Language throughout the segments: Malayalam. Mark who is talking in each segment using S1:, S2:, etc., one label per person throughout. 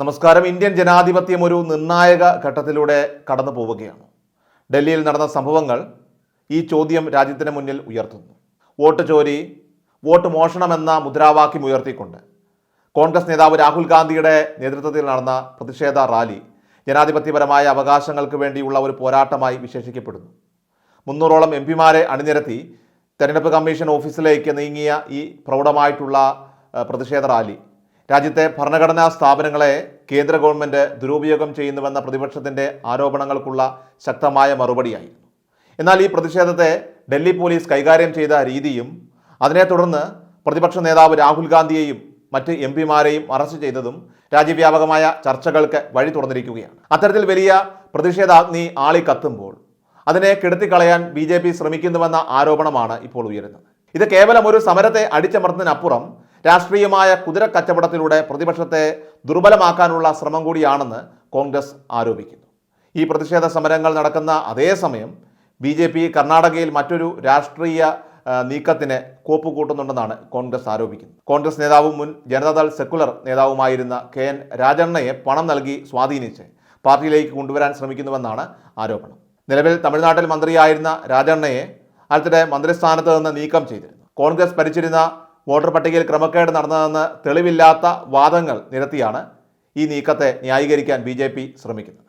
S1: നമസ്കാരം. ഇന്ത്യൻ ജനാധിപത്യം ഒരു നിർണായക ഘട്ടത്തിലൂടെ കടന്നു പോവുകയാണ്. ഡൽഹിയിൽ നടന്ന സംഭവങ്ങൾ ഈ ചോദ്യം രാജ്യത്തിന് മുന്നിൽ ഉയർത്തുന്നു. വോട്ട് ചോരി വോട്ട് മോഷണമെന്ന മുദ്രാവാക്യം ഉയർത്തിക്കൊണ്ട് കോൺഗ്രസ് നേതാവ് രാഹുൽ ഗാന്ധിയുടെ നേതൃത്വത്തിൽ നടന്ന പ്രതിഷേധ റാലി ജനാധിപത്യപരമായ അവകാശങ്ങൾക്ക് വേണ്ടിയുള്ള ഒരു പോരാട്ടമായി വിശേഷിക്കപ്പെടുന്നു. മുന്നൂറോളം എം പിമാരെ അണിനിരത്തി തെരഞ്ഞെടുപ്പ് കമ്മീഷൻ ഓഫീസിലേക്ക് നീങ്ങിയ ഈ പ്രൗഢമായിട്ടുള്ള പ്രതിഷേധ റാലി രാജ്യത്തെ ഭരണഘടനാ സ്ഥാപനങ്ങളെ കേന്ദ്ര ഗവൺമെന്റ് ദുരുപയോഗം ചെയ്യുന്നുവെന്ന പ്രതിപക്ഷത്തിന്റെ ആരോപണങ്ങൾക്കുള്ള ശക്തമായ മറുപടിയായിരുന്നു. എന്നാൽ ഈ പ്രതിഷേധത്തെ ഡൽഹി പോലീസ് കൈകാര്യം ചെയ്ത രീതിയും അതിനെ തുടർന്ന് പ്രതിപക്ഷ നേതാവ് രാഹുൽ ഗാന്ധിയെയും മറ്റ് എം പിമാരെയും അറസ്റ്റ് ചെയ്തതും രാജ്യവ്യാപകമായ ചർച്ചകൾക്ക് വഴി തുറന്നിരിക്കുകയാണ്. അത്തരത്തിൽ വലിയ പ്രതിഷേധാഗ്നി ആളി കത്തുമ്പോൾ അതിനെ കെടുത്തിക്കളയാൻ ബി ജെ പി ശ്രമിക്കുന്നുവെന്ന ആരോപണമാണ് ഇപ്പോൾ ഉയരുന്നത്. ഇത് കേവലം ഒരു സമരത്തെ അടിച്ചമർത്തുന്നതിനപ്പുറം രാഷ്ട്രീയമായ കുതിര കച്ചവടത്തിലൂടെ പ്രതിപക്ഷത്തെ ദുർബലമാക്കാനുള്ള ശ്രമം കൂടിയാണെന്ന് കോൺഗ്രസ് ആരോപിക്കുന്നു. ഈ പ്രതിഷേധ സമരങ്ങൾ നടക്കുന്ന അതേസമയം ബി ജെ പി കർണാടകയിൽ മറ്റൊരു രാഷ്ട്രീയ നീക്കത്തിന് കോപ്പ് കൂട്ടുന്നുണ്ടെന്നാണ് കോൺഗ്രസ് ആരോപിക്കുന്നത്. കോൺഗ്രസ് നേതാവും മുൻ ജനതാദൾ സെക്കുലർ നേതാവുമായിരുന്ന കെ എൻ രാജണ്ണയെ പണം നൽകി സ്വാധീനിച്ച് പാർട്ടിയിലേക്ക് കൊണ്ടുവരാൻ ശ്രമിക്കുന്നുവെന്നാണ് ആരോപണം. നിലവിൽ തമിഴ്നാട്ടിൽ മന്ത്രിയായിരുന്ന രാജണ്ണയെ അടുത്തിടെ മന്ത്രിസ്ഥാനത്ത് നിന്ന് നീക്കം ചെയ്തിരുന്നു. കോൺഗ്രസ് ഭരിച്ചിരുന്ന വോട്ടർ പട്ടികയിൽ ക്രമക്കേട് നടന്നതെന്ന് തെളിവില്ലാത്ത വാദങ്ങൾ നിരത്തിയാണ് ഈ നീക്കത്തെ ന്യായീകരിക്കാൻ ബി ശ്രമിക്കുന്നത്.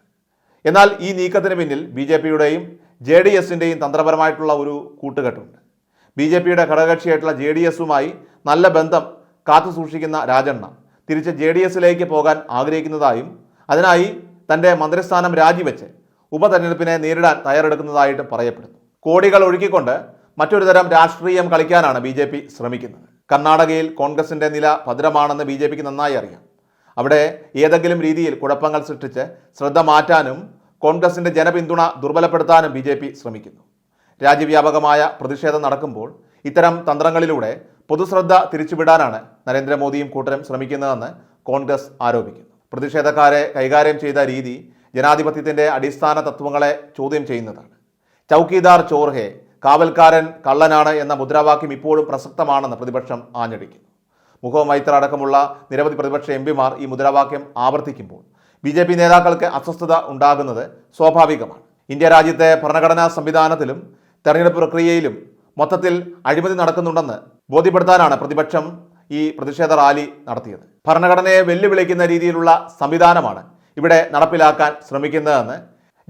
S1: എന്നാൽ ഈ നീക്കത്തിന് പിന്നിൽ ബി ജെ പിയുടെയും ജെ ഡി എസിന്റെയും തന്ത്രപരമായിട്ടുള്ള ഒരു കൂട്ടുകെട്ടുണ്ട്. ബി ജെ പിയുടെ ഘടകകക്ഷിയായിട്ടുള്ള ജെ ഡി എസുമായി നല്ല ബന്ധം കാത്തു സൂക്ഷിക്കുന്ന രാജണ്ണ തിരിച്ച് ജെ ഡി എസിലേക്ക് പോകാൻ ആഗ്രഹിക്കുന്നതായും അതിനായി തന്റെ മന്ത്രിസ്ഥാനം രാജിവെച്ച് ഉപതെരഞ്ഞെടുപ്പിനെ നേരിടാൻ തയ്യാറെടുക്കുന്നതായിട്ട് പറയപ്പെടുന്നു. കോടികൾ ഒഴുക്കിക്കൊണ്ട് മറ്റൊരു തരം രാഷ്ട്രീയം കളിക്കാനാണ് ബി ശ്രമിക്കുന്നത്. കർണാടകയിൽ കോൺഗ്രസിന്റെ നില ഭദ്രമാണെന്ന് ബി ജെ പിക്ക് നന്നായി അറിയാം. അവിടെ ഏതെങ്കിലും രീതിയിൽ കുഴപ്പങ്ങൾ സൃഷ്ടിച്ച് ശ്രദ്ധ മാറ്റാനും കോൺഗ്രസിന്റെ ജനപിന്തുണ ദുർബലപ്പെടുത്താനും ബി ജെ പി ശ്രമിക്കുന്നു. രാജ്യവ്യാപകമായ പ്രതിഷേധം നടക്കുമ്പോൾ ഇത്തരം തന്ത്രങ്ങളിലൂടെ പൊതുശ്രദ്ധ തിരിച്ചുവിടാനാണ് നരേന്ദ്രമോദിയും കൂട്ടരും ശ്രമിക്കുന്നതെന്ന് കോൺഗ്രസ് ആരോപിക്കുന്നു. പ്രതിഷേധക്കാരെ കൈകാര്യം ചെയ്ത രീതി ജനാധിപത്യത്തിന്റെ അടിസ്ഥാന തത്വങ്ങളെ ചോദ്യം ചെയ്യുന്നതാണ്. ചൗക്കീദാർ ചോർഹെ കാവൽക്കാരൻ കള്ളനാണ് എന്ന മുദ്രാവാക്യം ഇപ്പോഴും പ്രസക്തമാണെന്ന് പ്രതിപക്ഷം ആഞ്ഞടിക്കുന്നു. മുഖോ മൈത്ര അടക്കമുള്ള നിരവധി പ്രതിപക്ഷ എം പിമാർ ഈ മുദ്രാവാക്യം ആവർത്തിക്കുമ്പോൾ ബി ജെ പി നേതാക്കൾക്ക് അസ്വസ്ഥത ഉണ്ടാകുന്നത് സ്വാഭാവികമാണ്. ഇന്ത്യ രാജ്യത്തെ ഭരണഘടനാ സംവിധാനത്തിലും തെരഞ്ഞെടുപ്പ് പ്രക്രിയയിലും മൊത്തത്തിൽ അഴിമതി നടക്കുന്നുണ്ടെന്ന് ബോധ്യപ്പെടുത്താനാണ് പ്രതിപക്ഷം ഈ പ്രതിഷേധ റാലി നടത്തിയത്. ഭരണഘടനയെ വെല്ലുവിളിക്കുന്ന രീതിയിലുള്ള സംവിധാനമാണ് ഇവിടെ നടപ്പിലാക്കാൻ ശ്രമിക്കുന്നതെന്ന്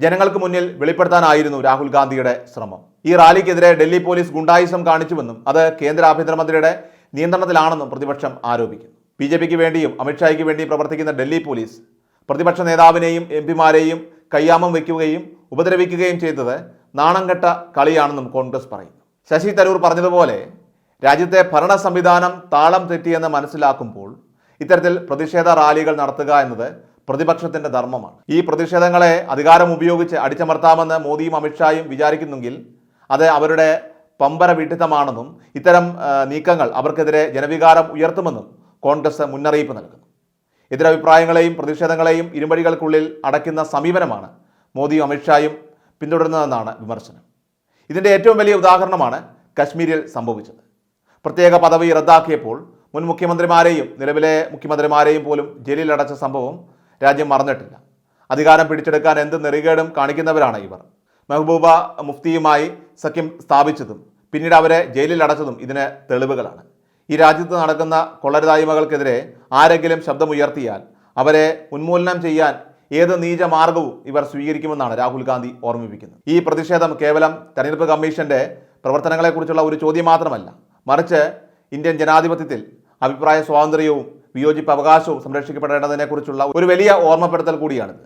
S1: ജനങ്ങൾക്ക് മുന്നിൽ വെളിപ്പെടുത്താനായിരുന്നു രാഹുൽ ഗാന്ധിയുടെ ശ്രമം. ഈ റാലിക്കെതിരെ ഡൽഹി പോലീസ് ഗുണ്ടായുസം കാണിച്ചുവെന്നും അത് കേന്ദ്ര ആഭ്യന്തരമന്ത്രിയുടെ നിയന്ത്രണത്തിലാണെന്നും പ്രതിപക്ഷം ആരോപിക്കുന്നു. ബി ജെ പിക്ക് വേണ്ടിയും അമിത്ഷായ്ക്ക് വേണ്ടിയും പ്രവർത്തിക്കുന്ന ഡൽഹി പോലീസ് പ്രതിപക്ഷ നേതാവിനെയും എം പിമാരെയും കയ്യാമം വയ്ക്കുകയും ഉപദ്രവിക്കുകയും ചെയ്തത് നാണംകെട്ട കളിയാണെന്നും കോൺഗ്രസ് പറയുന്നു. ശശി തരൂർ പറഞ്ഞതുപോലെ രാജ്യത്തെ ഭരണ സംവിധാനം താളം തെറ്റിയെന്ന് മനസ്സിലാക്കുമ്പോൾ ഇത്തരത്തിൽ പ്രതിഷേധ റാലികൾ നടത്തുക എന്നത് പ്രതിപക്ഷത്തിന്റെ ധർമ്മമാണ്. ഈ പ്രതിഷേധങ്ങളെ അധികാരം ഉപയോഗിച്ച് അടിച്ചമർത്താമെന്ന് മോദിയും അമിത്ഷായും വിചാരിക്കുന്നെങ്കിൽ അത് അവരുടെ പമ്പര വിഡിത്തമാണെന്നും ഇത്തരം നീക്കങ്ങൾ അവർക്കെതിരെ ജനവികാരം ഉയർത്തുമെന്നും കോൺഗ്രസ് മുന്നറിയിപ്പ് നൽകുന്നു. എതിരഭിപ്രായങ്ങളെയും പ്രതിഷേധങ്ങളെയും ഇരുമ്പടികൾക്കുള്ളിൽ അടയ്ക്കുന്ന സമീപനമാണ് മോദിയും അമിത്ഷായും പിന്തുടരുന്നതെന്നാണ് വിമർശനം. ഇതിന്റെ ഏറ്റവും വലിയ ഉദാഹരണമാണ് കശ്മീരിൽ സംഭവിച്ചത്. പ്രത്യേക പദവി റദ്ദാക്കിയപ്പോൾ മുൻ മുഖ്യമന്ത്രിമാരെയും നിലവിലെ മുഖ്യമന്ത്രിമാരെയും പോലും ജയിലിലടച്ച സംഭവം രാജ്യം മറന്നിട്ടില്ല. അധികാരം പിടിച്ചെടുക്കാൻ എന്ത് നെറികേടും കാണിക്കുന്നവരാണ് ഇവർ. മെഹബൂബ മുഫ്തിയുമായി സഖ്യം സ്ഥാപിച്ചതും പിന്നീട് അവരെ ജയിലിൽ അടച്ചതും ഇതിന് തെളിവുകളാണ്. ഈ രാജ്യത്ത് നടക്കുന്ന കൊള്ളരുതായ്മകൾക്കെതിരെ ആരെങ്കിലും ശബ്ദമുയർത്തിയാൽ അവരെ ഉന്മൂലനം ചെയ്യാൻ ഏത് നീച മാർഗവും ഇവർ സ്വീകരിക്കുമെന്നാണ് രാഹുൽ ഗാന്ധി ഓർമ്മിപ്പിക്കുന്നത്. ഈ പ്രതിഷേധം കേവലം തെരഞ്ഞെടുപ്പ് കമ്മീഷന്റെ പ്രവർത്തനങ്ങളെക്കുറിച്ചുള്ള ഒരു ചോദ്യം മാത്രമല്ല മറിച്ച് ഇന്ത്യൻ ജനാധിപത്യത്തിൽ അഭിപ്രായ സ്വാതന്ത്ര്യവും വിയോജിപ്പ് അവകാശവും സംരക്ഷിക്കപ്പെടേണ്ടതിനെക്കുറിച്ചുള്ള ഒരു വലിയ ഓർമ്മപ്പെടുത്തൽ കൂടിയാണിത്.